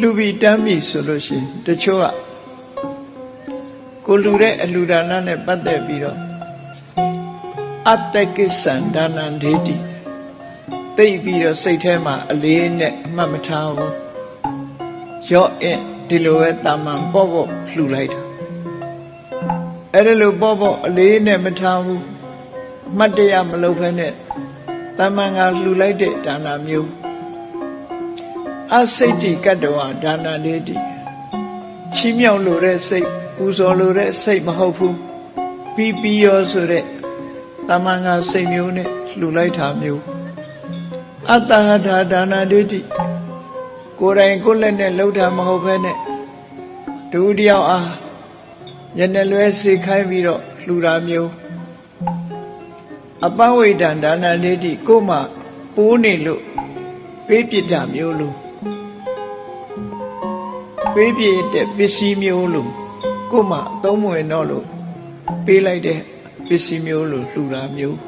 လှူပြီးတမ်းပြီဆိုလို့ရှိရင်တချို့ကကိုလှူတဲ့အလှူဒါနနဲ့ပတ်သက်ပြီးတော့အတ္တကိစ္ဆန္ဒါနံဒေတိသိပ်ပြီးတော့စိတ်ထဲမှာအလေးနဲ့အမှတ်မထားဘူးရော့အင်းဒီလိုပဲတာမန်ပေါ့ပေါ့လှူလိုက်တာအဲ့ဒါလိုပေါ့ပေါ့အလေးနဲ့မထားဘူးအမှတ်တရမလုပ်ဖ ೇನೆ တာမန်ကလှူလိုက်တဲ့ဒါနမျိုး အစိတ်တိကတ္တဝဒါနဒေတိချီးမြှောက်လို့တဲ့စိတ်ပူဇော်လို့တဲ့စိတ်မဟုတ်ဘူးပြီးပြီးရောဆိုတဲ့တမန်ကစိတ်မျိုးနဲ့လှူလိုက်တာမျိုးအတ္တဟထာဒါနဒိဋ္ဌိကိုယ်တိုင်ကိုယ်လက်နဲ့လှုပ်တာမဟုတ်ဘဲနဲ့ဒုတယောက်အားညနေလွဲစေခိုင်းပြီးတော့လှူတာမျိုးအပဝိဒံဒါနဒိဋ္ဌိကိုယ်မှပိုးနေလို့ပေးပြစ်တာမျိုးလို့ ပေးပြစ်တဲ့ပစ္စည်းမျိုးလို့ကိုယ်မှအသုံးမဝင်တော့လို့ပေးလိုက်တဲ့ပစ္စည်းမျိုးလို့လှူတာမျိုး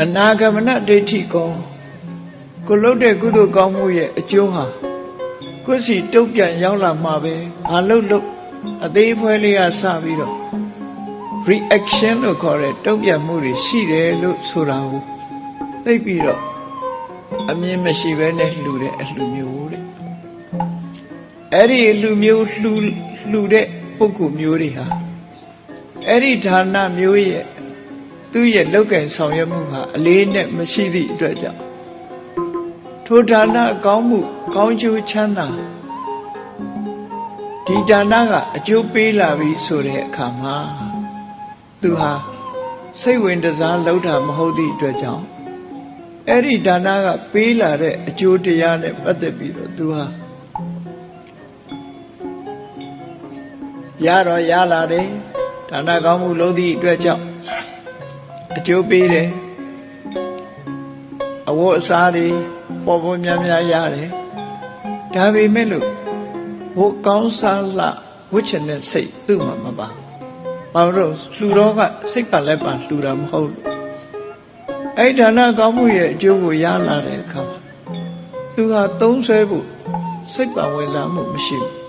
အနာဂမနဒိဋ္ဌိကောကိုလုတ်တဲ့ကုသိုလ်ကောင်းမှုရဲ့အကျိုးဟာကိုယ်စီတုတ်ပြန်ရောက်လာမှာပဲဘာလို့လို့အသေးဖွဲလေးကစပြီးတော့ reaction လို့ခေါ်တဲ့တုတ်ပြန်မှုတွေရှိတယ်လို့ဆိုတာကိုသိပြီးတော့အမြင်မရှိဘဲနဲ့လှူတဲ့အလှူမျိုးတဲ့ အဲ့ဒီအလှူမျိုးလှူလှူတဲ့ပုဂ္ဂိုလ်မျိုးတွေဟာအဲ့ဒီဌာနမျိုးရဲ့သူ့ရဲ့လောက်ကင်ဆောင်ရွက်မှုဟာအလေးနဲ့မရှိသည့်အတွက်ကြောင့်ထိုဌာနကောင်းမှုကောင်းကျိုးချမ်းသာဒီဌာနကအကျိုးပေးလာပြီဆိုတဲ့အခါမှာသူဟာစိတ်ဝင်တစားလောက်တာမဟုတ်သည့်အတွက်ကြောင့်အဲ့ဒီဒါနကပေးလာတဲ့အကျိုးတရားနဲ့ပတ်သက်ပြီးတော့သူဟာ ရတော့ရလာတယ်ဒါနကောင်းမှုလုံးသည့်အတွက်ကြောင့်အကျိုးပေးတယ်အဝတ်အစားတွေပေါ်ပေါ်များများရတယ်ဒါပေမဲ့လို့ဘိုးကောင်းစားလဝိချင်တဲ့စိတ်သူ့မှာမပါဘာလို့လှူတော့ကစိတ်ပါလက်ပါလှူတာမဟုတ်လို့အဲ့ဒါနကောင်းမှုရဲ့အကျိုးကိုရလာတဲ့အခါသူဟာသုံးဆွဲဖို့စိတ်ပါဝင်စားမှုမရှိဘူး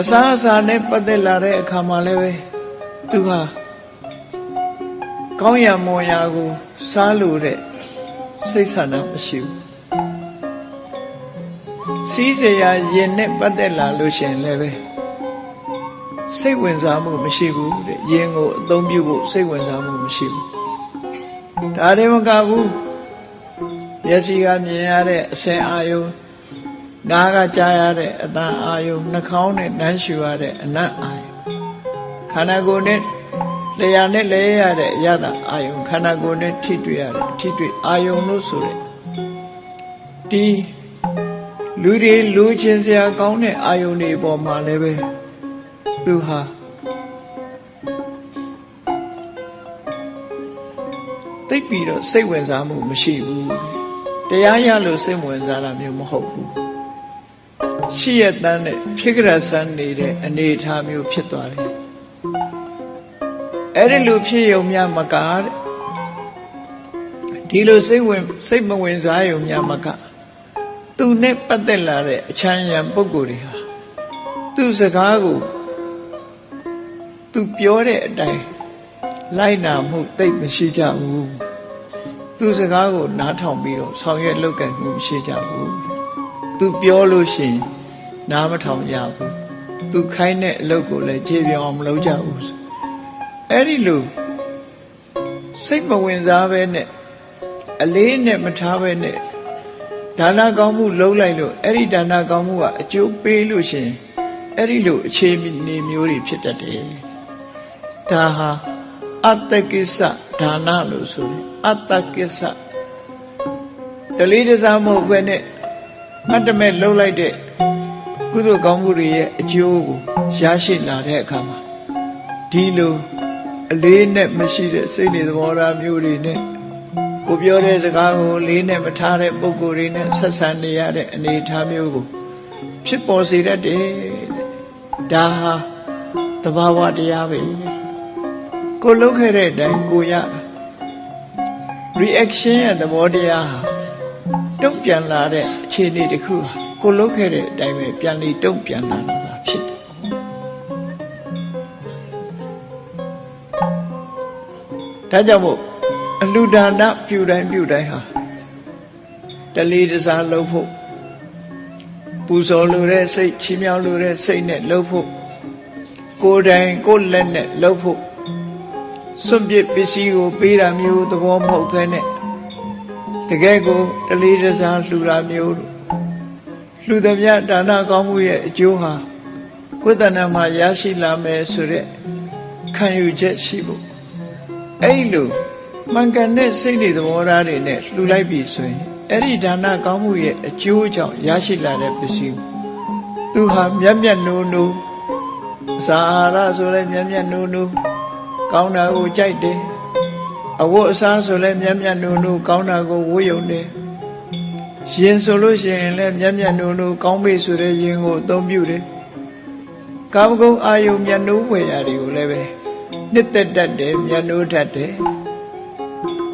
အစားအစာနဲ့ပတ်သက်လာတဲ့အခါမှာလည်းပဲသူဟာကောင်းရမွန်ရာကိုစားလို့တဲ့စိတ်ဆန္ဒမရှိဘူးစီးစရာရင်နဲ့ပတ်သက်လာလို့ရှင်လည်းပဲစိတ်ဝင်စားမှုမရှိဘူးတဲ့ရင်ကိုအသုံးပြုဖို့စိတ်ဝင်စားမှုမရှိဘူးဒါတည်းမကဘူးမျက်စိကမြင်ရတဲ့အစင်အာယုံ နားကကြားရတဲ့အတန်အာယုံနှာခေါင်းနဲ့နှမ်းရှူရတဲ့အနံ့အာယုံခန္ဓာကိုယ်နဲ့လျှာနဲ့လဲရတဲ့အရသာအာယုံခန္ဓာကိုယ်နဲ့ထိတွေ့ရတဲ့ထိတွေ့အာယုံလို့ဆိုတဲ့ဒီလူတွေလူချင်းစရာကောင်းတဲ့အာယုန်တွေပေါ်မှာလည်းပဲသူဟာသိပြီးတော့စိတ်ဝင်စားမှုမရှိဘူးတရားရလို့စိတ်ဝင်စားတာမျိုးမဟုတ်ဘူး ရှိရတန်းနဲ့ဖြစ်ကြဆန်းနေတဲ့အနေအထားမျိုးဖြစ်သွားတယ်အဲ့ဒီလိုဖြစ်ရုံများမကားတဲ့ဒီလိုစိတ်ဝင်စိတ်မဝင်စားရုံများမကားသူနဲ့ပတ်သက်လာတဲ့အချမ်းရံပုဂ္ဂိုလ်တွေဟာသူ့စကားကိုသူပြောတဲ့အတိုင်းလိုက်နာမှုတိတ်မရှိကြဘူးသူစကားကိုနားထောင်ပြီးတော့ဆောင်ရွက်လုပ်ကံမှုမရှိကြဘူးသူပြောလို့ရှိရင် နားမထောင်ကြဘူးသူခိုင်းတဲ့အလုပ်ကိုလည်းခြေပြောင်းမလုပ်ကြဘူးအဲ့ဒီလိုစိတ်မဝင်စားပဲနဲ့အလေးနဲ့မထားပဲနဲ့ဒါနကောင်းမှုလုံးလိုက်လို့အဲ့ဒီဒါနကောင်းမှုကအကျိုးပေးလို့ရှင်အဲ့ဒီလိုအခြေအနေမျိုးတွေဖြစ်တတ်တယ်ဒါဟာအတ္တကိစ္စဒါနလို့ဆိုတယ်အတ္တကိစ္စတလေးတစားမဟုတ်ဘဲနဲ့အတ္တမဲ့လှုပ်လိုက်တဲ့ ကုသိုလ်ကောင်းမှုတွေရဲ့အကျိုးကိုရရှိလာတဲ့အခါမှာဒီလိုအလေးနဲ့မရှိတဲ့စိတ်နေသဘောထားမျိုးတွေနဲ့ကိုပြောတဲ့စကားကိုလေးနဲ့မထားတဲ့ပုံကိုယ်တွေနဲ့ဆက်ဆံနေရတဲ့အနေအထားမျိုးကိုဖြစ်ပေါ်စေတတ်တယ်ဒါဟာသဘာဝတရားပဲကိုလုပ်ခဲ့တဲ့အတိုင်းကိုရ reaction ရဲ့သဘောတရားဟာတုံ့ပြန်လာတဲ့အခြေအနေတစ်ခုဟာ ကိုလုတ်ခဲ့တဲ့အတိုင်းပဲပြန်ပြီးတုံ့ပြန်လာတာဖြစ်တယ်ဒါကြောင့်မို့အလှူဒါနပြုတိုင်းပြုတိုင်းဟာတလေးတစားလုပ်ဖို့ပူဇော်လိုတဲ့စိတ်ချီးမြှောက်လိုတဲ့စိတ်နဲ့လုပ်ဖို့ကိုယ်တိုင်ကိုယ်လက်နဲ့လုပ်ဖို့စွန့်ပစ်ပစ္စည်းကိုပေးတာမျိုးသဘောမဟုတ်ဘဲနဲ့တကယ်ကိုတလေးတစားလှူတာမျိုးလို့ လှူသည်များဒါနကောင်းမှုရဲ့အကျိုးဟာကိုယ်တဏ္ဍာမှာရရှိလာမယ်ဆိုတဲ့ခံယူချက်ရှိဖို့အဲ့လိုမှန်ကန်တဲ့စိတ်တွေသဘောထားတွေနဲ့လှူလိုက်ပြီဆိုရင်အဲ့ဒီဒါနကောင်းမှုရဲ့အကျိုးကြောင့်ရရှိလာတဲ့ပစ္စည်းကိုသူဟာမျက်မျက်နိုးနိုးစာအာဟာရဆိုလဲမျက်မျက်နိုးနိုးကောင်းတာကိုကြိုက်တယ်အဝတ်အစားဆိုလဲမျက်မျက်နိုးနိုးကောင်းတာကိုဝတ်ရုံတယ် ရင်ဆိုလို့ရှိရင်လည်းမျက်မျက်နိုးနိုးကောင်းပြီဆိုတဲ့ရင်ကိုအသုံးပြုတယ်ကာမဂုဏ်အာယုံမျက်နှိုးဝယ်ရာတွေကိုလည်းပဲနှစ်သက်တတ်တယ်မျက်နှိုးတတ်တယ်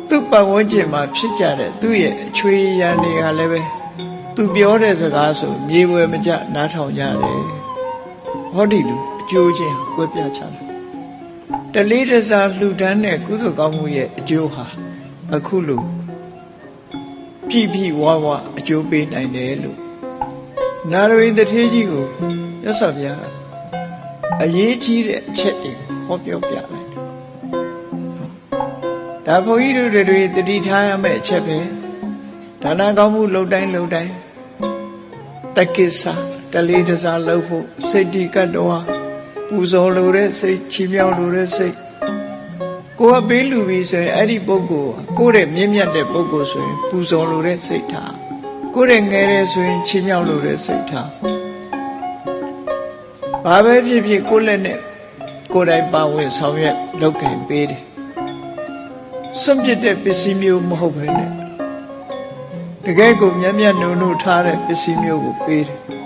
သူ့ပတ်ဝန်းကျင်မှာဖြစ်ကြတဲ့သူ့ရဲ့အချွေရန်တွေကလည်းပဲသူပြောတဲ့စကားဆိုမြေဝယ်မကြနားထောင်ကြတယ်ဟောဒီလူအကျိုးချင်းကွဲပြားချတယ်တလေးတစားလှူဒန်းတဲ့ကုသိုလ်ကောင်းမှုရဲ့အကျိုးဟာအခုလို ပြည့်ပြည့်ဝဝအကျိုးပေးနိုင်တယ်လို့နာရဝိတထေးကြီးကိုရသော်ဗျာအရေးကြီးတဲ့အချက်တွေဟောပြောပြလိုက်တယ်ဒါဘုန်းကြီးတို့တွေတတိထားရမယ့်အချက်ပဲဒါနကောင်းမှုလှုပ်တိုင်းလှုပ်တိုင်းတက္ကိစ္စတလေးတစားလှုပ်ဖို့စိတ်တိကတ္တဝါပူဇော်လိုတဲ့စိတ်ချီးမြှောက်လိုတဲ့စိတ် ကိုယ်ကပေးလူပြီဆိုရင်အဲ့ဒီပုဂ္ဂိုလ်ကိုယ့်ရဲ့မြင့်မြတ်တဲ့ပုဂ္ဂိုလ်ဆိုရင်ပူဇော်လိုတဲ့စိတ်ထားကိုယ့်ရဲ့ငယ်တဲ့ဆိုရင်ချီးမြှောက်လိုတဲ့စိတ်ထားဘာပဲဖြစ်ဖြစ်ကိုယ့်လက်နဲ့ကိုယ်တိုင်ပါဝင်ဆောင်ရွက်လုပ်ကင်ပေးတယ်စွန့်ပစ်တဲ့ပစ္စည်းမျိုးမဟုတ်ဘဲနဲ့တကယ်ကိုမျက်မျက်နှုံနှုံထားတဲ့ပစ္စည်းမျိုးကိုပေးတယ်